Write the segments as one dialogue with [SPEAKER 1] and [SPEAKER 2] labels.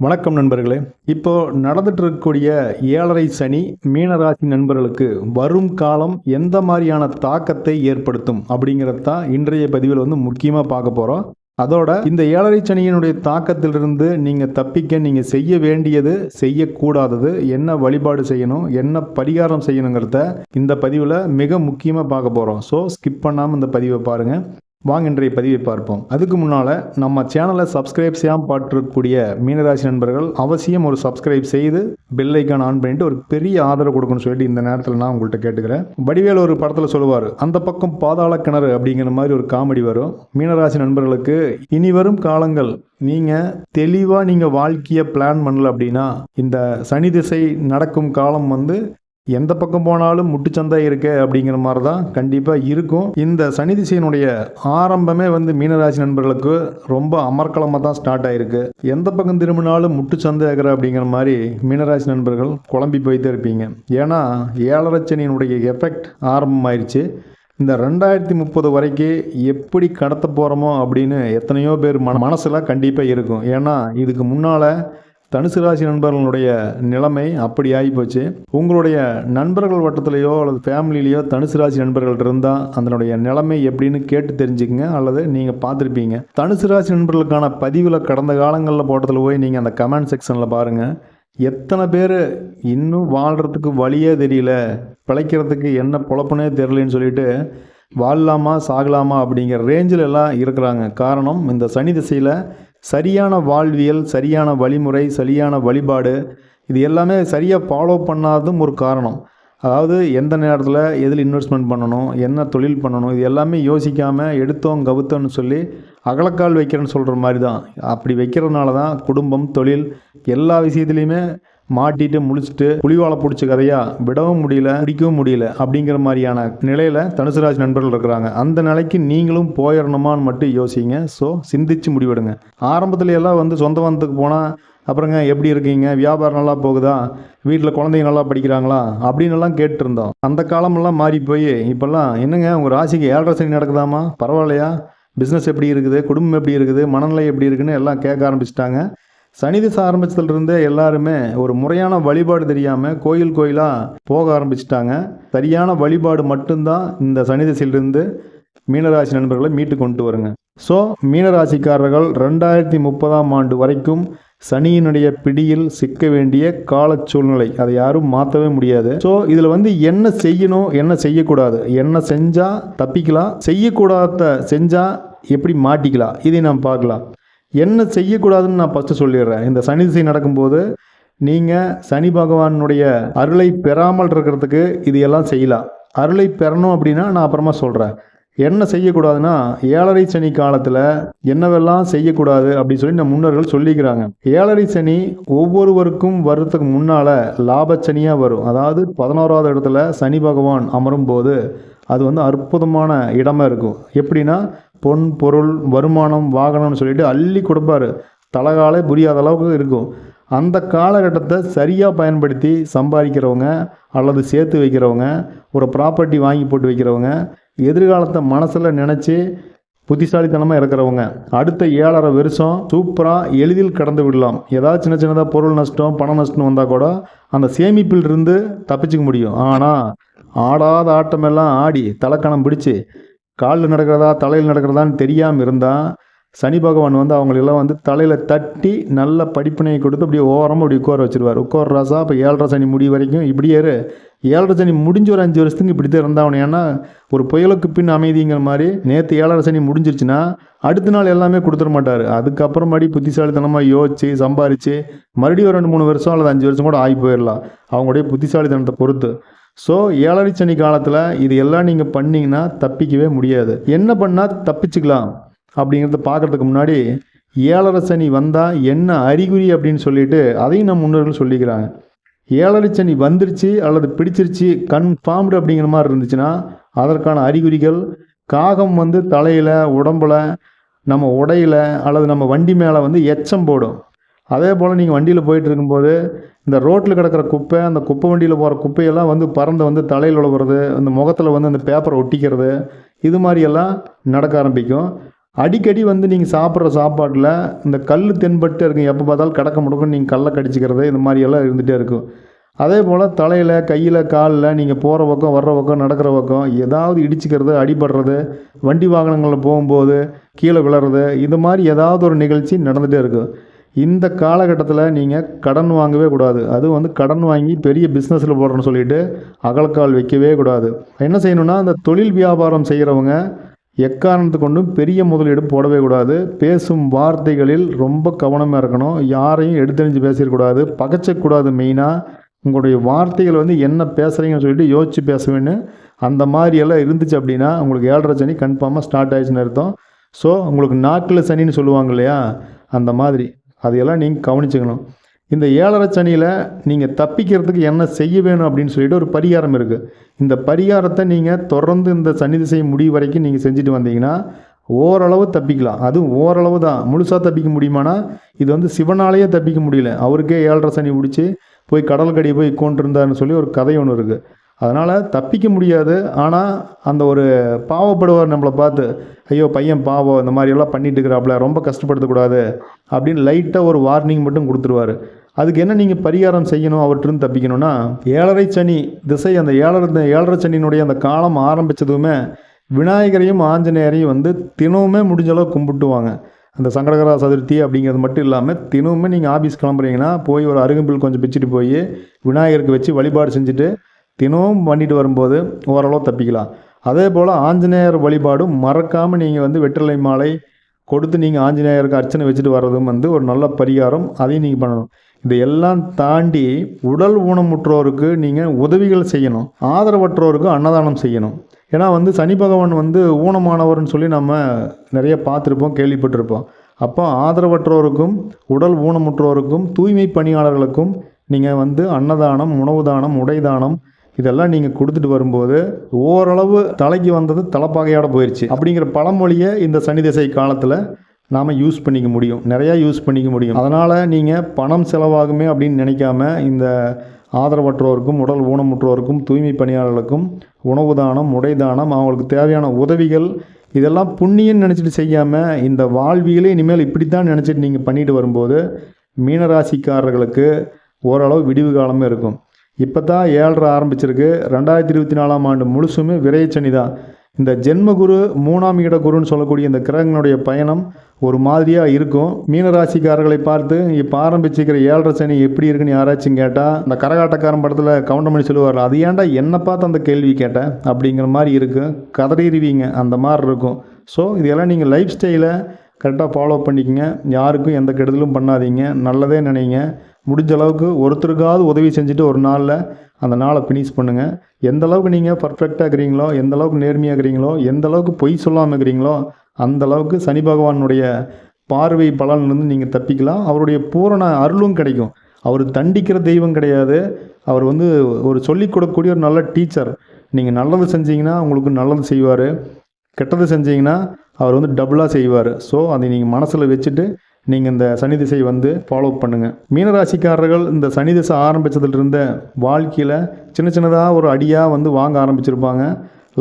[SPEAKER 1] வணக்கம் நண்பர்களே. இப்போ நடந்துட்டு இருக்கக்கூடிய ஏழரை சனி மீனராசி நண்பர்களுக்கு வரும் காலம் எந்த மாதிரியான தாக்கத்தை ஏற்படுத்தும் அப்படிங்கிறதான் இன்றைய பதிவில் வந்து முக்கியமாக பார்க்க போகிறோம் அதோட இந்த ஏழரை சனியினுடைய தாக்கத்திலிருந்து நீங்கள் தப்பிக்க நீங்கள் செய்ய வேண்டியது செய்யக்கூடாதது என்ன வழிபாடு செய்யணும் என்ன பரிகாரம் செய்யணுங்கிறத இந்த பதிவில் மிக முக்கியமாக பார்க்க போகிறோம் ஸோ ஸ்கிப் பண்ணாமல் இந்த பதிவை பாருங்கள் வாங்க இன்றைய பதிவை பார்ப்போம். அதுக்கு முன்னால் நம்ம சேனலை சப்ஸ்கிரைப் செய்யாமல் பார்த்துருக்கக்கூடிய மீனராசி நண்பர்கள் அவசியம் ஒரு சப்ஸ்கிரைப் செய்து பெல் ஐக்கான் ஆன் பண்ணிட்டு ஒரு பெரிய ஆதரவு கொடுக்கணும்னு சொல்லிட்டு இந்த நேரத்தில் நான் உங்கள்கிட்ட கேட்டுக்கிறேன். வடிவேல் ஒரு படத்தில் சொல்லுவார் அந்த பக்கம் பாதாள கிணறு அப்படிங்கிற மாதிரி ஒரு காமெடி வரும். மீனராசி நண்பர்களுக்கு இனி வரும் காலங்கள் நீங்கள் தெளிவாக நீங்கள் வாழ்க்கையை பிளான் பண்ணல அப்படின்னா இந்த சனி திசை நடக்கும் காலம் வந்து எந்த பக்கம் போனாலும் முட்டுச்சந்தை இருக்கு அப்படிங்கிற மாதிரி தான் கண்டிப்பாக இருக்கும். இந்த சனி திசையினுடைய ஆரம்பமே வந்து மீனராசி நண்பர்களுக்கு ரொம்ப அமர்க்கலமாக தான் ஸ்டார்ட் ஆயிருக்கு. எந்த பக்கம் திரும்பினாலும் முட்டுச்சந்தை இருக்கிற அப்படிங்கிற மாதிரி மீனராசி நண்பர்கள் குழம்பி போய்த்தே இருப்பீங்க. ஏன்னா ஏழரை சனியினுடைய எஃபெக்ட் ஆரம்பமாயிருச்சு. இந்த ரெண்டாயிரத்தி முப்பது வரைக்கும் எப்படி கடத்த போகிறோமோ அப்படின்னு எத்தனையோ பேர் மன மனசில் கண்டிப்பாக இருக்கும். ஏன்னா இதுக்கு முன்னால் தனுசு ராசி நண்பர்களுடைய நிலைமை அப்படி ஆகிப்போச்சு உங்களுடைய நண்பர்கள் வட்டத்திலேயோ அல்லது ஃபேமிலியிலையோ தனுசு ராசி நண்பர்கள் இருந்தால் அதனுடைய நிலைமை எப்படின்னு கேட்டு தெரிஞ்சுக்கங்க அல்லது நீங்கள் பார்த்துருப்பீங்க. தனுசு ராசி நண்பர்களுக்கான பதிவில் கடந்த காலங்களில் போட்டதில் போய் நீங்கள் அந்த கமெண்ட் செக்ஷனில் பாருங்கள் எத்தனை பேர் இன்னும் வாழ்கிறதுக்கு வழியே தெரியல பிழைக்கிறதுக்கு என்ன பொழப்புனே தெரியலன்னு சொல்லிட்டு வாழலாமா சாகலாமா அப்படிங்கிற ரேஞ்சில் எல்லாம் இருக்கிறாங்க. காரணம் இந்த சனி திசையில் சரியான வாழ்வியல் சரியான வழிமுறை சரியான வழிபாடு இது எல்லாமே சரியாக ஃபாலோ பண்ணாததும் ஒரு காரணம். அதாவது எந்த நேரத்தில் எதில் இன்வெஸ்ட்மெண்ட் பண்ணணும் என்ன தொழில் பண்ணணும் இது எல்லாமே யோசிக்காமல் எடுத்தோம் கவுத்தோன்னு சொல்லி அகலக்கால் வைக்கிறேன்னு சொல்கிற மாதிரி தான் அப்படி வைக்கிறதுனால தான் குடும்பம் தொழில் எல்லா விஷயத்துலையுமே மாட்டிட்டு முழிச்சிட்டு புலிவாலை பிடிச்ச கதையாக விடவும் முடியல பிடிக்கவும் முடியல அப்படிங்கிற மாதிரியான நிலையில் தனுசுராஜ் நண்பர்கள் இருக்கிறாங்க. அந்த நிலைக்கு நீங்களும் போயிடணுமான்னு மட்டும் யோசிங்க. ஸோ சிந்திச்சு முடிவெடுங்க. ஆரம்பத்துல எல்லாம் வந்து சொந்த வந்தத்துக்கு போனால் அப்புறங்க எப்படி இருக்கீங்க? வியாபாரம் நல்லா போகுதா? வீட்டில் குழந்தைங்க நல்லா படிக்கிறாங்களா? அப்படின்னு எல்லாம் கேட்டுருந்தோம். அந்த காலமெல்லாம் மாறி போய் இப்போல்லாம் என்னங்க உங்கள் ராசிக்கு ஏழரை சனி நடக்குதாமா பரவாயில்லையா? பிஸ்னஸ் எப்படி இருக்குது? குடும்பம் எப்படி இருக்குது? மனநிலை எப்படி இருக்குன்னு எல்லாம் கேட்க ஆரம்பிச்சிட்டாங்க. சனி திசை ஆரம்பிச்சதுலேருந்தே எல்லாருமே ஒரு முறையான வழிபாடு தெரியாமல் கோயில் கோயிலாக போக ஆரம்பிச்சிட்டாங்க. சரியான வழிபாடு மட்டும்தான் இந்த சனி திசையிலிருந்து மீனராசி நண்பர்களை மீட்டு கொண்டு வருங்க. ஸோ மீனராசிக்காரர்கள் ரெண்டாயிரத்தி முப்பதாம் ஆண்டு வரைக்கும் சனியினுடைய பிடியில் சிக்க வேண்டிய கால சூழ்நிலை அதை யாரும் மாற்றவே முடியாது. ஸோ இதில் வந்து என்ன செய்யணும் என்ன செய்யக்கூடாது என்ன செஞ்சால் தப்பிக்கலாம் செய்யக்கூடாத செஞ்சால் எப்படி மாட்டிக்கலாம் இதை நாம் பார்க்கலாம். என்ன செய்யக்கூடாதுன்னு நான் ஃபஸ்ட்டு சொல்லிடுறேன். இந்த சனி திசை நடக்கும்போது நீங்கள் சனி பகவானுடைய அருளை பெறாமல் இருக்கிறதுக்கு இது எல்லாம் செய்யலாம். அருளை பெறணும் அப்படின்னா நான் அப்புறமா சொல்கிறேன் என்ன செய்யக்கூடாதுன்னா ஏழரை சனி காலத்தில் என்னவெல்லாம் செய்யக்கூடாது அப்படின்னு சொல்லி நம்ம முன்னோர்கள் சொல்லிக்கிறாங்க. ஏழரை சனி ஒவ்வொருவருக்கும் வர்றதுக்கு முன்னால் லாபச்சனியாக வரும். அதாவது பதினோராவது இடத்துல சனி பகவான் அமரும் போது அது வந்து அற்புதமான இடமா இருக்கும். எப்படின்னா பொன் பொருள் வருமானம் வாகனம்னு சொல்லிட்டு அள்ளி கொடுப்பாரு. தலகாலே புரியாத அளவுக்கு இருக்கும். அந்த காலகட்டத்தை சரியாக பயன்படுத்தி சம்பாதிக்கிறவங்க அல்லது சேர்த்து வைக்கிறவங்க ஒரு ப்ராப்பர்ட்டி வாங்கி போட்டு வைக்கிறவங்க எதிர்காலத்தை மனசில் நினச்சி புத்திசாலித்தனமாக இருக்கிறவங்க. அடுத்த ஏழரை வருஷம் சூப்பராக எளிதில் கடந்து விடலாம். ஏதாவது சின்ன சின்னதாக பொருள் நஷ்டம் பண நஷ்டம் வந்தால் கூட அந்த சேமிப்பில் இருந்து தப்பிச்சுக்க முடியும். ஆனால் ஆடாத ஆட்டமெல்லாம் ஆடி தலைக்கணம் பிடிச்சி காலில் நடக்கிறதா தலையில் நடக்கிறதான்னு தெரியாமல் இருந்தால் சனி பகவான் வந்து அவங்களெல்லாம் வந்து தலையில் தட்டி நல்ல படிப்பினையை கொடுத்து அப்படியே ஓரமாக அப்படி உட்கார வச்சிருவார். உட்கார ராசா இப்போ ஏழரை சனி முடி வரைக்கும் இப்படியே ஏழரை சனி முடிஞ்ச ஒரு அஞ்சு வருஷத்துக்கு இப்படி தான் இருந்தாவணும் ஏன்னா ஒரு புயலுக்கு பின் அமைதிங்கிற மாதிரி நேற்று ஏழரை சனி முடிஞ்சிருச்சுன்னா அடுத்த நாள் எல்லாமே கொடுத்துட மாட்டார். அதுக்கப்புறமாடி புத்திசாலித்தனமாக யோசிச்சு சம்பாரித்து மறுபடியும் ஒரு ரெண்டு மூணு வருஷம் அல்லது அஞ்சு வருஷம் கூட ஆகி போயிடலாம். அவங்களுடைய புத்திசாலித்தனத்தை பொறுத்து. ஸோ ஏழரை சனி காலத்தில் இது எல்லாம் நீங்கள் பண்ணிங்கன்னா தப்பிக்கவே முடியாது. என்ன பண்ணால் தப்பிச்சுக்கலாம் அப்படிங்கிறத பார்க்குறதுக்கு முன்னாடி ஏழரை சனி வந்தால் என்ன அறிகுறி அப்படின்னு சொல்லிட்டு அதையும் நம்ம முன்னோர்கள் சொல்லிக்கிறாங்க. ஏழரை சனி வந்துருச்சு அல்லது பிடிச்சிருச்சு கன்ஃபார்ம்டு அப்படிங்கிற மாதிரி இருந்துச்சுன்னா அதற்கான அறிகுறிகள் காகம் வந்து தலையில் உடம்புல நம்ம உடையில் அல்லது நம்ம வண்டி மேலே வந்து எச்சம் போடும். அதே போல் நீங்கள் வண்டியில் போயிட்டு இருக்கும்போது இந்த ரோட்டில் கிடக்கிற குப்பை அந்த குப்பை வண்டியில் போகிற குப்பையெல்லாம் வந்து பறந்து வந்து தலையில் விழுவுறது அந்த முகத்தில் வந்து அந்த பேப்பரை ஒட்டிக்கிறது இது மாதிரியெல்லாம் நடக்க ஆரம்பிக்கும். அடிக்கடி வந்து நீங்கள் சாப்பிட்ற சாப்பாட்டில் இந்த கல் தென்பட்டு இருக்கும் எப்போ பார்த்தாலும் கடக்க முடக்கும் நீங்கள் கல்லை கடிச்சிக்கிறது இந்த மாதிரியெல்லாம் இருந்துகிட்டே இருக்கும். அதே போல் தலையில் கையில் காலில் நீங்கள் போகிற பக்கம் வர்ற பக்கம் நடக்கிற பக்கம் ஏதாவது இடிச்சிக்கிறது அடிபடுறது வண்டி வாகனங்களில் போகும்போது கீழே விழுறது இது மாதிரி ஏதாவது ஒரு நிகழ்ச்சி நடந்துகிட்டே இருக்கும். இந்த காலகட்டத்தில் நீங்கள் கடன் வாங்கவே கூடாது. அதுவும் வந்து கடன் வாங்கி பெரிய பிஸ்னஸில் போடுறேன்னு சொல்லிட்டு அகலக்கால் வைக்கவே கூடாது. என்ன செய்யணும்னா அந்த தொழில் வியாபாரம் செய்கிறவங்க எக்காரணத்து கொண்டும் பெரிய முதலீடு போடவே கூடாது. பேசும் வார்த்தைகளில் ரொம்ப கவனமாக இருக்கணும். யாரையும் எடுத்தெறிஞ்சு பேசிடக்கூடாது. பகச்சக்கூடாது மெயினாக உங்களுடைய வார்த்தைகள் வந்து என்ன பேசுகிறீங்கன்னு சொல்லிட்டு யோசித்து பேசுவேன்னு அந்த மாதிரியெல்லாம் இருந்துச்சு அப்படின்னா உங்களுக்கு ஏழரை சனி கன்ஃபார்மாக ஸ்டார்ட் ஆயிடுச்சுன்னு அர்த்தம். ஸோ உங்களுக்கு நாக்கில் சனின்னு சொல்லுவாங்க இல்லையா? அந்த மாதிரி. அதையெல்லாம் நீங்கள் கவனிச்சுக்கணும். இந்த ஏழரை சனியில் நீங்கள் தப்பிக்கிறதுக்கு என்ன செய்ய வேணும் அப்படின்னு சொல்லிட்டு ஒரு பரிகாரம் இருக்குது இந்த பரிகாரத்தை நீங்கள் தொடர்ந்து இந்த சனி திசை முடிவு வரைக்கும் நீங்கள் செஞ்சுட்டு வந்தீங்கன்னா ஓரளவு தப்பிக்கலாம். அதுவும் ஓரளவு தான். முழுசாக தப்பிக்க முடியுமானா? இது வந்து சிவனாலேயே தப்பிக்க முடியல. அவருக்கே ஏழரை சனி பிடிச்சி போய் கடலுக்கடி போய் கொண்டிருந்தாருன்னு சொல்லி ஒரு கதை ஒன்று இருக்குது அதனால் தப்பிக்க முடியாது. ஆனால் அந்த ஒரு பாவப்படுவார் நம்மளை பார்த்து ஐயோ பையன் பாவம் இந்த மாதிரி எல்லாம் பண்ணிட்டு இருக்கிறாப்புல ரொம்ப கஷ்டப்படுத்தக்கூடாது அப்படின்னு லைட்டாக ஒரு வார்னிங் மட்டும் கொடுத்துருவாரு. அதுக்கு என்ன நீங்கள் பரிகாரம் செய்யணும் அவர்கிட்ட தப்பிக்கணும்னா ஏழரை சனி திசை அந்த ஏழரை ஏழரை சனியினுடைய அந்த காலம் ஆரம்பித்ததுமே விநாயகரையும் ஆஞ்சநேயரையும் வந்து தினமுமே முடிஞ்சளவு கும்பிட்டுவாங்க. அந்த சங்கடகரா சதுர்த்தி அப்படிங்கிறது மட்டும் இல்லாமல் தினமுமே நீங்கள் ஆஃபீஸ் கிளம்புறீங்கன்னா போய் ஒரு அருகம்பில் கொஞ்சம் பிச்சுட்டு போய் விநாயகருக்கு வச்சு வழிபாடு செஞ்சுட்டு தினமும் பண்ணிட்டு வரும்போது ஓரளவு தப்பிக்கலாம். அதே போல் ஆஞ்சநேயர் வழிபாடும் மறக்காமல் நீங்கள் வந்து வெற்றிலை மாலை கொடுத்து நீங்கள் ஆஞ்சநேயருக்கு அர்ச்சனை வச்சுட்டு வர்றதும் வந்து ஒரு நல்ல பரிகாரம் அதையும் நீங்கள் பண்ணணும். இதையெல்லாம் தாண்டி உடல் ஊனமுற்றோருக்கு நீங்கள் உதவிகள் செய்யணும். ஆதரவற்றோருக்கு அன்னதானம் செய்யணும். ஏன்னா வந்து சனி பகவான் வந்து ஊனமானவர்னு சொல்லி நம்ம நிறைய பார்த்துருப்போம் கேள்விப்பட்டிருப்போம். அப்போ ஆதரவற்றோருக்கும் உடல் ஊனமுற்றோருக்கும் தூய்மை பணியாளர்களுக்கும் நீங்கள் வந்து அன்னதானம் உணவு தானம் உடை தானம் இதெல்லாம் நீங்கள் கொடுத்துட்டு வரும்போது ஓரளவு தலைக்கு வந்தது தலைப்பாகையோட போயிடுச்சு அப்படிங்கிற பழமொழியை இந்த சனி திசை காலத்தில் நாம் யூஸ் பண்ணிக்க முடியும். நிறையா யூஸ் பண்ணிக்க முடியும். அதனால் நீங்கள் பணம் செலவாகுமே அப்படின்னு நினைக்காம இந்த ஆதரவற்றோருக்கும் உடல் ஊனமுற்றோருக்கும் தூய்மை பணியாளர்களுக்கும் உணவு தானம் உடை தானம் அவங்களுக்கு தேவையான உதவிகள் இதெல்லாம் புண்ணியன்னு நினச்சிட்டு செய்யாமல் இந்த வாழ்வியலே இனிமேல் இப்படித்தான் நினச்சிட்டு நீங்கள் பண்ணிட்டு வரும்போது மீனராசிக்காரர்களுக்கு ஓரளவு விடிவு காலமே இருக்கும். இப்போ தான் ஏழரை ஆரம்பிச்சிருக்கு. ரெண்டாயிரத்தி இருபத்தி நாலாம் ஆண்டு முழுசுமே விரைச்சனி தான் இந்த ஜென்மகுரு மூணாம் இட குருன்னு சொல்லக்கூடிய இந்த கிரகங்களுடைய பயணம் ஒரு மாதிரியாக இருக்கும். மீனராசிக்காரர்களை பார்த்து இப்போ ஆரம்பிச்சிக்கிற ஏழரை சனி எப்படி இருக்குன்னு யாராச்சும் கேட்டால் இந்த கரகாட்டக்காரன் படத்தில் கவுண்டமணி சொல்லுவார் அது ஏன்டா என்னை பார்த்து அந்த கேள்வி கேட்டேன் அப்படிங்கிற மாதிரி இருக்கும் கதறிடுவீங்க. அந்த மாதிரி இருக்கும். ஸோ இதெல்லாம் நீங்கள் லைஃப் ஸ்டைலை கரெக்டாக ஃபாலோ பண்ணிக்கங்க. யாருக்கும் எந்த கெடுதலும் பண்ணாதீங்க. நல்லதே நினைங்க. முடிஞ்ச அளவுக்கு ஒருத்தருக்காவது உதவி செஞ்சுட்டு ஒரு நாளில் அந்த நாளை ஃபினிஷ் பண்ணுங்கள் எந்த அளவுக்கு நீங்கள் பர்ஃபெக்டாக இருக்கிறீங்களோ எந்த அளவுக்கு நேர்மையாக இருக்கிறீங்களோ எந்த அளவுக்கு பொய் சொல்லாமல் இருக்கிறீங்களோ அந்த அளவுக்கு சனி பகவானுடைய பார்வை பலன்லேருந்து நீங்கள் தப்பிக்கலாம். அவருடைய பூரண அருளும் கிடைக்கும். அவர் தண்டிக்கிற தெய்வம் கிடையாது. அவர் வந்து ஒரு சொல்லிக் கொடுக்கக்கூடிய ஒரு நல்ல டீச்சர். நீங்கள் நல்லது செஞ்சீங்கன்னா உங்களுக்கு நல்லது செய்வார். கெட்டது செஞ்சீங்கன்னா அவர் வந்து டபுளாக செய்வார். ஸோ அதை நீங்கள் மனசில் வச்சுட்டு நீங்கள் இந்த சனி திசை வந்து ஃபாலோ பண்ணுங்கள் மீனராசிக்காரர்கள் இந்த சனி திசை ஆரம்பித்ததுலேருந்த வாழ்க்கையில் சின்ன சின்னதாக ஒரு அடியாக வந்து வாங்க ஆரம்பிச்சிருப்பாங்க.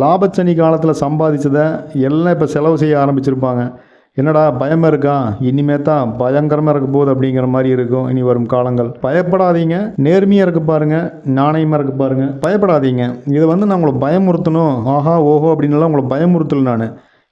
[SPEAKER 1] லாபச்சனி காலத்தில் சம்பாதிச்சதை எல்லாம் இப்போ செலவு செய்ய ஆரம்பிச்சிருப்பாங்க. என்னடா பயமாக இருக்கா? இனிமே தான் பயங்கரமாக இருக்க போகுது அப்படிங்கிற மாதிரி இருக்கும் இனி வரும் காலங்கள். பயப்படாதீங்க. நேர்மையாக இருக்க பாருங்கள் நாணயமாக இருக்க பாருங்கள் பயப்படாதீங்க. இதை வந்து நான் உங்களை பயமுறுத்தணும். ஆஹா ஓஹோ அப்படின்னுலாம் உங்களை பயமுறுத்தல் நான்.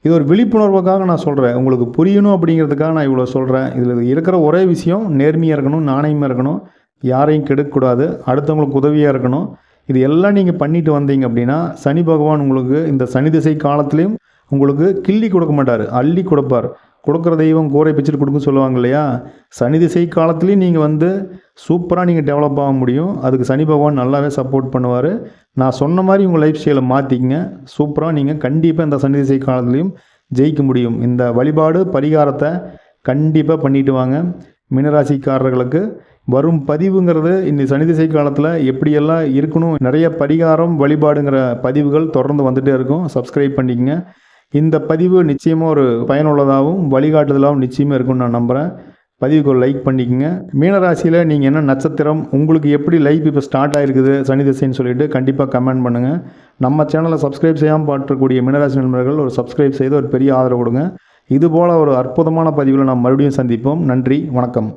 [SPEAKER 1] இது ஒரு விழிப்புணர்வுக்காக நான் சொல்கிறேன் உங்களுக்கு புரியணும் அப்படிங்கிறதுக்காக நான் இவ்வளோ சொல்கிறேன் இதில் இருக்கிற ஒரே விஷயம் நேர்மையாக இருக்கணும் நாணயமாக இருக்கணும். யாரையும் கெடுக்கக்கூடாது. அடுத்தவங்களுக்கு உதவியாக இருக்கணும். இது எல்லாம் நீங்கள் பண்ணிட்டு வந்தீங்க அப்படின்னா சனி பகவான் உங்களுக்கு இந்த சனி திசை காலத்துலேயும் உங்களுக்கு கிள்ளி கொடுக்க மாட்டார். அள்ளி கொடுப்பார். கொடுக்குற தெய்வம் கூரை பிச்சுட்டு கொடுக்க சொல்லுவாங்க இல்லையா? சனி திசை காலத்துலேயும் நீங்கள் வந்து சூப்பராக நீங்கள் டெவலப் ஆக முடியும். அதுக்கு சனி பகவான் நல்லாவே சப்போர்ட் பண்ணுவார். நான் சொன்ன மாதிரி உங்கள் லைஃப் ஸ்டைலை மாற்றிக்கங்க சூப்பராக நீங்கள் கண்டிப்பாக இந்த சனி திசை காலத்துலேயும் ஜெயிக்க முடியும். இந்த வழிபாடு பரிகாரத்தை கண்டிப்பாக பண்ணிட்டு வாங்க. மீனராசிக்காரர்களுக்கு வரும் பதிவுங்கிறது இந்த சனி திசை காலத்தில் எப்படியெல்லாம் இருக்கணும் நிறைய பரிகாரம் வழிபாடுங்கிற பதிவுகள் தொடர்ந்து வந்துகிட்டே இருக்கும். சப்ஸ்கிரைப் பண்ணிக்கங்க. இந்த பதிவு நிச்சயமாக ஒரு பயனுள்ளதாகவும் வழிகாட்டுதலாகவும் நிச்சயமாக இருக்கும்னு நான் நம்புகிறேன் பதிவுக்கு ஒரு லைக் பண்ணிக்கங்க. மீனராசியில் நீங்கள் என்ன நட்சத்திரம் உங்களுக்கு எப்படி லைஃப் இப்போ ஸ்டார்ட் ஆகிருக்குது சனி திசைன்னு சொல்லிட்டு கண்டிப்பாக கமெண்ட் பண்ணுங்கள் நம்ம சேனலை சப்ஸ்கிரைப் செய்யாமல் பார்க்கக்கூடிய மீனராசி நண்பர்கள் ஒரு சப்ஸ்கிரைப் செய்து ஒரு பெரிய ஆதரவு கொடுங்க. இதுபோல் ஒரு அற்புதமான பதிவில் நாம் மறுபடியும் சந்திப்போம். நன்றி வணக்கம்.